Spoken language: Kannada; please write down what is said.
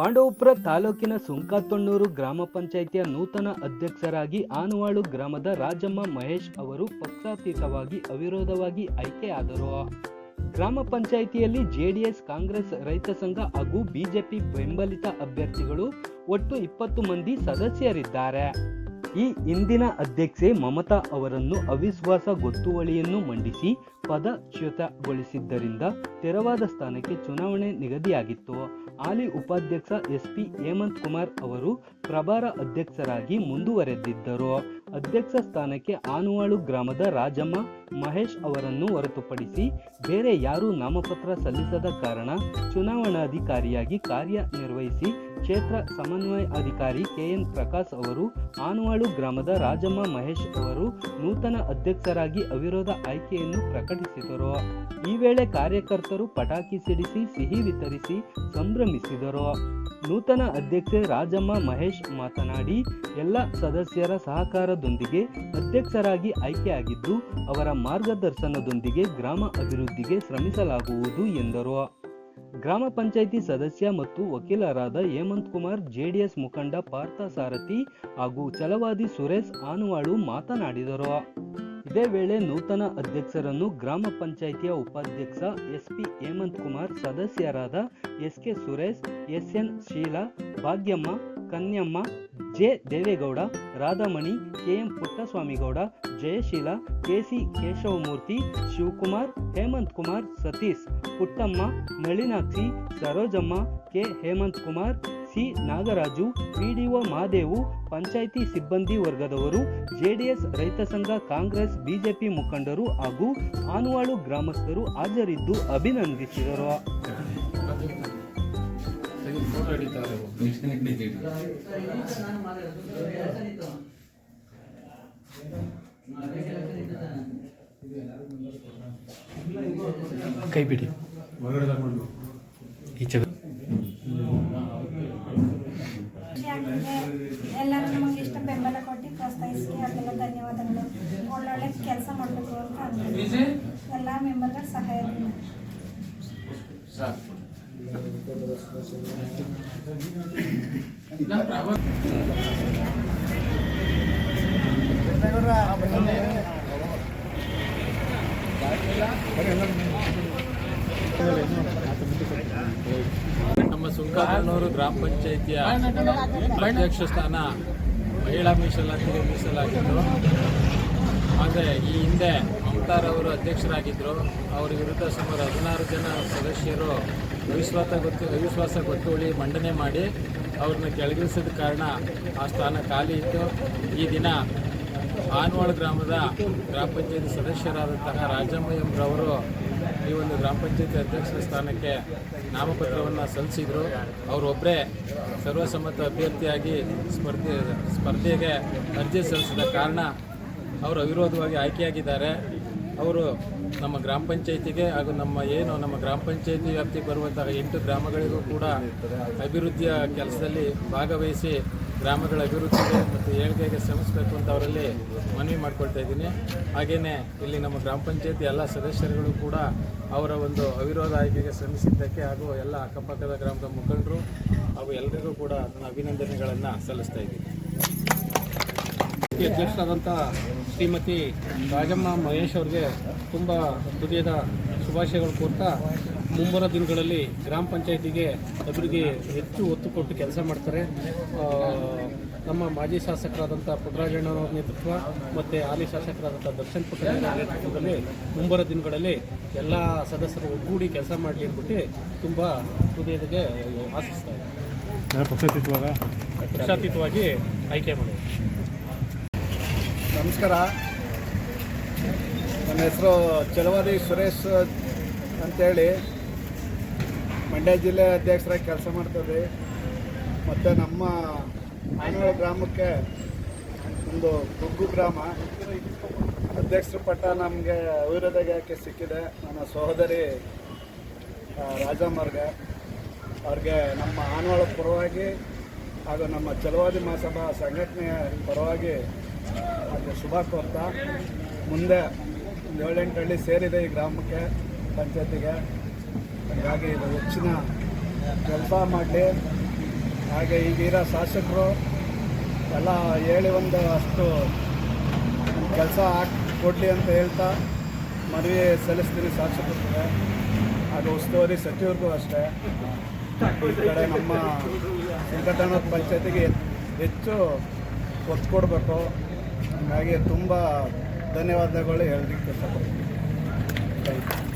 ಪಾಂಡವಪುರ ತಾಲೂಕಿನ ಸುಂಕಾತೊಣ್ಣೂರು ಗ್ರಾಮ ಪಂಚಾಯಿತಿಯ ನೂತನ ಅಧ್ಯಕ್ಷರಾಗಿ ಆನುವಾಳು ಗ್ರಾಮದ ರಾಜಮ್ಮ ಮಹೇಶ್ ಅವರು ಪಕ್ಷಾತೀತವಾಗಿ ಅವಿರೋಧವಾಗಿ ಆಯ್ಕೆಯಾದರು. ಗ್ರಾಮ ಪಂಚಾಯಿತಿಯಲ್ಲಿ ಜೆಡಿಎಸ್, ಕಾಂಗ್ರೆಸ್ ರೈತ ಸಂಘ ಹಾಗೂ ಬಿಜೆಪಿ ಬೆಂಬಲಿತ ಅಭ್ಯರ್ಥಿಗಳು ಒಟ್ಟು ಇಪ್ಪತ್ತು ಮಂದಿ ಸದಸ್ಯರಿದ್ದಾರೆ. ಈ ಇಂದಿನ ಅಧ್ಯಕ್ಷೆ ಮಮತಾ ಅವರನ್ನು ಅವಿಶ್ವಾಸ ಗೊತ್ತುವಳಿಯನ್ನು ಮಂಡಿಸಿ ಪದಚ್ಯುತಗೊಳಿಸಿದ್ದರಿಂದ ತೆರವಾದ ಸ್ಥಾನಕ್ಕೆ ಚುನಾವಣೆ ನಿಗದಿಯಾಗಿತ್ತು. ಹಾಲಿ ಉಪಾಧ್ಯಕ್ಷ ಎಸ್ ಪಿ ಹೇಮಂತ್ ಕುಮಾರ್ ಅವರು ಪ್ರಭಾರ ಅಧ್ಯಕ್ಷರಾಗಿ ಮುಂದುವರೆದಿದ್ದರು. ಅಧ್ಯಕ್ಷ ಸ್ಥಾನಕ್ಕೆ ಆನುವಾಳು ಗ್ರಾಮದ ರಾಜಮ್ಮ ಮಹೇಶ್ ಅವರನ್ನು ಹೊರತುಪಡಿಸಿ ಬೇರೆ ಯಾರೂ ನಾಮಪತ್ರ ಸಲ್ಲಿಸದ ಕಾರಣ ಚುನಾವಣಾಧಿಕಾರಿಯಾಗಿ ಕಾರ್ಯನಿರ್ವಹಿಸಿ ಕ್ಷೇತ್ರ ಸಮನ್ವಯ ಅಧಿಕಾರಿ ಕೆಎನ್ ಪ್ರಕಾಶ್ ಅವರು, ಆನುವಾಳು ಗ್ರಾಮದ ರಾಜಮ್ಮ ಮಹೇಶ್ ಅವರು ನೂತನ ಅಧ್ಯಕ್ಷರಾಗಿ ಅವಿರೋಧ ಆಯ್ಕೆಯನ್ನು ಪ್ರಕಟಿಸಿದರು. ಈ ವೇಳೆ ಕಾರ್ಯಕರ್ತರು ಪಟಾಕಿ ಸಿಡಿಸಿ, ಸಿಹಿ ವಿತರಿಸಿ ಸಂಭ್ರಮಿಸಿದರು. ನೂತನ ಅಧ್ಯಕ್ಷೆ ರಾಜಮ್ಮ ಮಹೇಶ್ ಮಾತನಾಡಿ, ಎಲ್ಲ ಸದಸ್ಯರ ಸಹಕಾರದೊಂದಿಗೆ ಅಧ್ಯಕ್ಷರಾಗಿ ಆಯ್ಕೆಯಾಗಿದ್ದು, ಅವರ ಮಾರ್ಗದರ್ಶನದೊಂದಿಗೆ ಗ್ರಾಮ ಅಭಿವೃದ್ಧಿಗೆ ಶ್ರಮಿಸಲಾಗುವುದು ಎಂದರು. ಗ್ರಾಮ ಪಂಚಾಯಿತಿ ಸದಸ್ಯ ಮತ್ತು ವಕೀಲರಾದ ಹೇಮಂತ್ ಕುಮಾರ್ ಜೆಡಿಎಸ್ ಮುಖಂಡ ಪಾರ್ಥ ಸಾರಥಿ ಹಾಗೂ ಛಲವಾದಿ ಸುರೇಶ್ ಆನುವಾಳು ಮಾತನಾಡಿದರು. ಇದೇ ವೇಳೆ ನೂತನ ಅಧ್ಯಕ್ಷರನ್ನು ಗ್ರಾಮ ಪಂಚಾಯಿತಿಯ ಉಪಾಧ್ಯಕ್ಷ ಎಸ್ ಪಿ ಹೇಮಂತ್ ಕುಮಾರ್, ಸದಸ್ಯರಾದ S K Suresh S N Sheela, Bhagyamma, Kanyamma, J Devegowda, Radhamani, K M Puttaswamygowda, Jayasheela, K C Keshavamurthy, Shivakumar, Hemant Kumar, Satish, Puttamma Nalinakshi Sarojamma, K Hemant Kumar C Nagaraju, PDO Mahadevu panchayat ಸಿಬ್ಬಂದಿ ವರ್ಗದವರು, ಜೆಡಿಎಸ್ ರೈತ ಸಂಘ, ಕಾಂಗ್ರೆಸ್, ಬಿಜೆಪಿ ಮುಖಂಡರು ಹಾಗೂ ಆನುವಾಳು ಗ್ರಾಮಸ್ಥರು ಹಾಜರಿದ್ದು ಅಭಿನಂದಿಸಿದರು. ಕೈಬಿಡಿ. ಈಚೆ ಕೆಲಸ ಮಾಡಬೇಕು ಅಂತ ಅಂದ್ವಿ. ಎಲ್ಲ ಮೆಂಬರ್ಗಳ ಸಹಾಯದಿಂದ ನಮ್ಮ ಸುಂಕಾನೂರು ಗ್ರಾಮ ಪಂಚಾಯಿತಿಯ ಅಧ್ಯಕ್ಷ ಸ್ಥಾನ ಮಹಿಳಾ ಮೀಸಲಾತಿಗೆ ಮೀಸಲಾಗಿದ್ದು ಆದರೆ ಈ ಹಿಂದೆ ಮಮತಾರವರು ಅಧ್ಯಕ್ಷರಾಗಿದ್ದರು ಅವರ ವಿರುದ್ಧ ಸುಮಾರು ಹದಿನಾರು ಜನ ಸದಸ್ಯರು ಅವಿಶ್ವಾಸ ಗೊತ್ತು, ಅವಿಶ್ವಾಸ ಗೊತ್ತುವಳಿ ಮಂಡನೆ ಮಾಡಿ ಅವ್ರನ್ನ ಕೆಳಗಿಳಿಸಿದ ಕಾರಣ ಆ ಸ್ಥಾನ ಖಾಲಿ ಇತ್ತು. ಈ ದಿನ ಆನ್ವಾಳ ಗ್ರಾಮದ ಗ್ರಾಮ ಪಂಚಾಯತಿ ಸದಸ್ಯರಾದಂತಹ ರಾಜಮ್ಮಯ್ಯಂರವರು ಈ ಒಂದು ಗ್ರಾಮ ಪಂಚಾಯತಿ ಅಧ್ಯಕ್ಷರ ಸ್ಥಾನಕ್ಕೆ ನಾಮಪತ್ರವನ್ನು ಸಲ್ಲಿಸಿದರು. ಅವರೊಬ್ಬರೇ ಸರ್ವಸಮ್ಮತ ಅಭ್ಯರ್ಥಿಯಾಗಿ ಸ್ಪರ್ಧೆ, ಸ್ಪರ್ಧೆಗೆ ಅರ್ಜಿ ಸಲ್ಲಿಸಿದ ಕಾರಣ ಅವರು ಅವಿರೋಧವಾಗಿ ಆಯ್ಕೆಯಾಗಿದ್ದಾರೆ. ಅವರು ನಮ್ಮ ಗ್ರಾಮ ಪಂಚಾಯಿತಿಗೆ ಹಾಗೂ ನಮ್ಮ ಏನು ನಮ್ಮ ಗ್ರಾಮ ಪಂಚಾಯಿತಿ ವ್ಯಾಪ್ತಿಗೆ ಬರುವಂತಹ ಎಂಟು ಗ್ರಾಮಗಳಿಗೂ ಕೂಡ ಅಭಿವೃದ್ಧಿಯ ಕೆಲಸದಲ್ಲಿ ಭಾಗವಹಿಸಿ ಗ್ರಾಮಗಳ ಅಭಿವೃದ್ಧಿಗೆ ಮತ್ತು ಏಳಿಗೆಗೆ ಶ್ರಮಿಸಬೇಕು ಅಂತ ಅವರಲ್ಲಿ ಮನವಿ ಮಾಡ್ಕೊಳ್ತಾ ಇದ್ದೀನಿ. ಹಾಗೆಯೇ ಇಲ್ಲಿ ನಮ್ಮ ಗ್ರಾಮ ಪಂಚಾಯತಿ ಎಲ್ಲ ಸದಸ್ಯರುಗಳು ಕೂಡ ಅವರ ಒಂದು ಅವಿರೋಧ ಆಯ್ಕೆಗೆ ಶ್ರಮಿಸಿದ್ದಕ್ಕೆ ಹಾಗೂ ಎಲ್ಲ ಅಕ್ಕಪಕ್ಕದ ಗ್ರಾಮದ ಮುಖಂಡರು ಹಾಗೂ ಎಲ್ಲರಿಗೂ ಕೂಡ ನನ್ನ ಅಭಿನಂದನೆಗಳನ್ನು ಸಲ್ಲಿಸ್ತಾ ಇದ್ದೀನಿ. ಅಧ್ಯಕ್ಷರಾದಂಥ ಶ್ರೀಮತಿ ರಾಜಮ್ಮ ಮಹೇಶ್ ಅವರಿಗೆ ತುಂಬ ಹೃದಯದ ಶುಭಾಶಯಗಳು ಕೋರ್ತಾ ಮುಂಬರುವ ದಿನಗಳಲ್ಲಿ ಗ್ರಾಮ ಪಂಚಾಯತಿಗೆ ಅಭಿವೃದ್ಧಿ ಹೆಚ್ಚು ಒತ್ತು ಕೊಟ್ಟು ಕೆಲಸ ಮಾಡ್ತಾರೆ. ನಮ್ಮ ಮಾಜಿ ಶಾಸಕರಾದಂಥ ಪುಟ್ರಾಜಣ್ಣನವರ ನೇತೃತ್ವ ಮತ್ತು ಹಾಲಿ ಶಾಸಕರಾದಂಥ ದರ್ಶನ್ ಪುಟ್ಟರಾಜಣ್ಣ ನೇತೃತ್ವದಲ್ಲಿ ಮುಂಬರುವ ದಿನಗಳಲ್ಲಿ ಎಲ್ಲ ಸದಸ್ಯರು ಒಗ್ಗೂಡಿ ಕೆಲಸ ಮಾಡಲಿ ಅಂದ್ಬಿಟ್ಟು ತುಂಬ ಹೃದಯದಿಗೆ ಆಶಿಸ್ತಾ ಇದ್ದಾರೆ. ಪಕ್ಷಾತೀತವಾಗಿ? ಆಯ್ಕೆ ಮಾಡಿ ನಮಸ್ಕಾರ. ನನ್ನ ಹೆಸರು ಚಲವಾದಿ ಸುರೇಶ್ ಅಂತೇಳಿ. ಮಂಡ್ಯ ಜಿಲ್ಲೆ ಅಧ್ಯಕ್ಷರಾಗಿ ಕೆಲಸ ಮಾಡ್ತದೆ ಮತ್ತು ನಮ್ಮ ಆನವಾಳ ಗ್ರಾಮಕ್ಕೆ ಒಂದು ಗುಗ್ಗು ಗ್ರಾಮ. ಅಧ್ಯಕ್ಷರ ಪಟ್ಟ ನಮಗೆ ಯಾಕೆ ಸಿಕ್ಕಿದೆ. ನನ್ನ ಸಹೋದರಿ ಆ, ರಾಜಮ್ಮರ್ಗೆ. ಅವ್ರಿಗೆ ನಮ್ಮ ಆನವಾಳ ಪರವಾಗಿ ಹಾಗೂ ನಮ್ಮ ಚಲವಾದಿ ಮಹಾಸಭಾ ಸಂಘಟನೆಯ ಪರವಾಗಿ ಅವ್ರಿಗೆ ಶುಭ ಕೋರ್ತಾ ಮುಂದೆ ಏಳೆಂಟು ಹಳ್ಳಿ ಸೇರಿದೆ ಈ ಗ್ರಾಮಕ್ಕೆ, ಪಂಚಾಯತಿಗೆ. ಹಾಗಾಗಿ ಇದು ಹೆಚ್ಚಿನ ಕೆಲಸ ಮಾಡಲಿ. ಹಾಗೆ ಈಗಿರೋ ಶಾಸಕರು ಎಲ್ಲ ಹೇಳಿ ಒಂದು ಅಷ್ಟು ಕೆಲಸ ಹಾಕಿ ಕೊಡಲಿ ಅಂತ ಹೇಳ್ತಾ ಮನವಿ ಸಲ್ಲಿಸ್ತೀನಿ ಶಾಸಕರಿಗೆ. ಹಾಗೆ ಉಸ್ತುವಾರಿ ಸಚಿವರಿಗೂ ಅಷ್ಟೇ. ಈ ಕಡೆ ನಮ್ಮ ಸಂಘಟನಾ ಪಂಚಾಯತಿಗೆ ಹೆಚ್ಚು ಒತ್ತು ಕೊಡಬೇಕು. ಹಾಗಾಗಿ ತುಂಬ ಧನ್ಯವಾದಗಳು ಹೇಳಲಿಕ್ಕೆ ಯು.